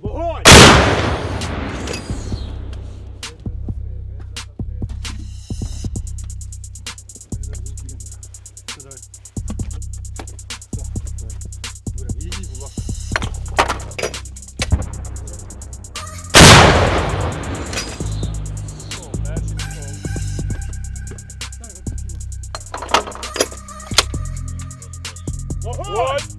Point. What?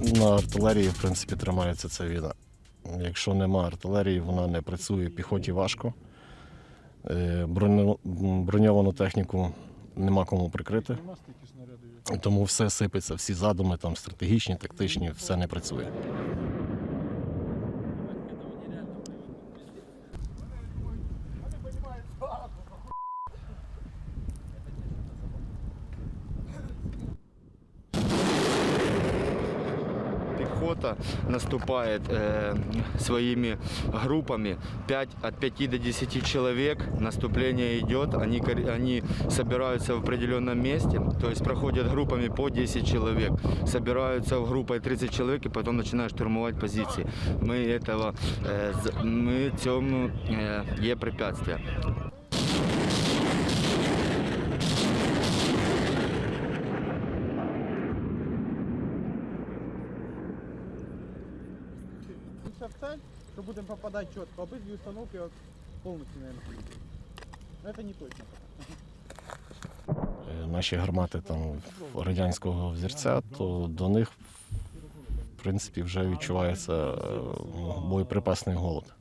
На артилерії, в принципі, тримається ця війна. Якщо нема артилерії, вона не працює піхоті важко. Е, Броньовану техніку нема кому прикрити. Тому все сипеться, всі задуми, там стратегічні, тактичні, все не працює. піхота наступає е, своїми групами 5 от 5 до 10 чоловік. Наступлення йде, вони, они собираются в определенном месте то есть проходят группами по 10 человек собираются в групи 30 человек и потом начинают штурмовать позиции мы этого, е, ми цьому е, препятствия. Вся в цель, что будем попадать четко. Обидві установки вот полностью, наверное, Но это не точно. Е, Наші гармати там радянського взірця, то до них, в принципі, вже відчувається е, боєприпасний голод.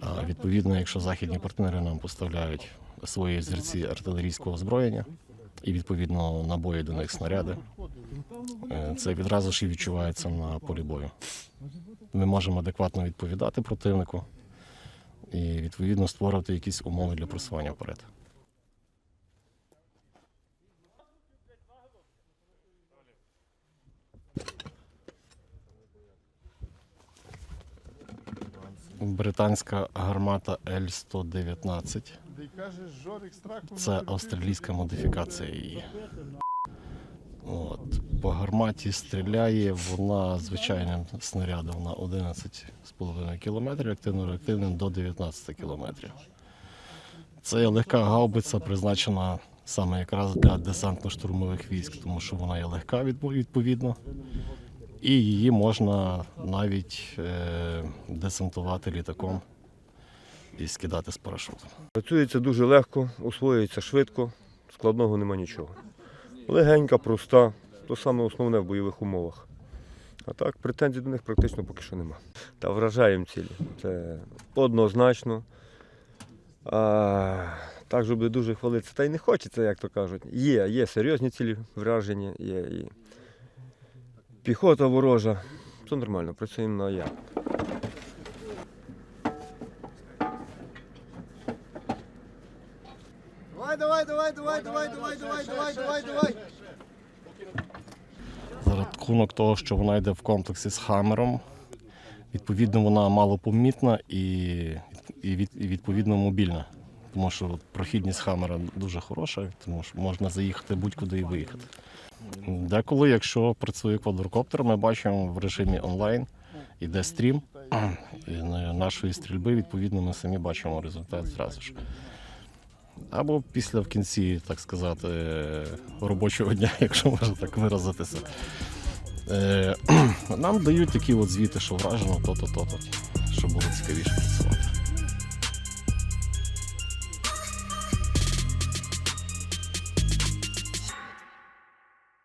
А відповідно, якщо західні партнери нам поставляють свої зірці артилерійського озброєння і відповідно набої до них снаряди, е, це відразу ж і відчувається на полі бою. Ми можемо адекватно відповідати противнику і відповідно створювати якісь умови для просування вперед. Британська гармата L-119. Це австралійська модифікація її. От. По гарматі стріляє вона звичайним снарядом на 11,5 км, активно-реактивним до 19 км. Це легка гаубиця, призначена саме якраз для десантно-штурмових військ, тому що вона є легка відпо- відповідно. І її можна навіть е, десантувати літаком і скидати з парашутом. Працюється дуже легко, освоюється швидко, складного нема нічого. Легенька, проста, то саме основне в бойових умовах. А так, претензій до них практично поки що нема. Та вражаємо цілі. Це однозначно. А, так, щоб дуже хвалитися, та й не хочеться, як то кажуть. Є, є серйозні цілі враження, є і піхота ворожа. Все нормально, працюємо на як. Давай, давай, давай, давай, давай, давай, давай, давай, давай, давай. За рахунок того, що вона йде в комплексі з хамером, відповідно, вона малопомітна і, і, від, і відповідно мобільна. Тому що прохідність хамера дуже хороша, тому що можна заїхати будь-куди і виїхати. Деколи, якщо працює квадрокоптер, ми бачимо в режимі онлайн, іде стрім і нашої стрільби, відповідно, ми самі бачимо результат зразу ж. Або після в кінці, так сказати, робочого дня, якщо можна так виразитися. Е, Нам дають такі от звіти, що вражено то-то, то-то, щоб було цікавіше працювати.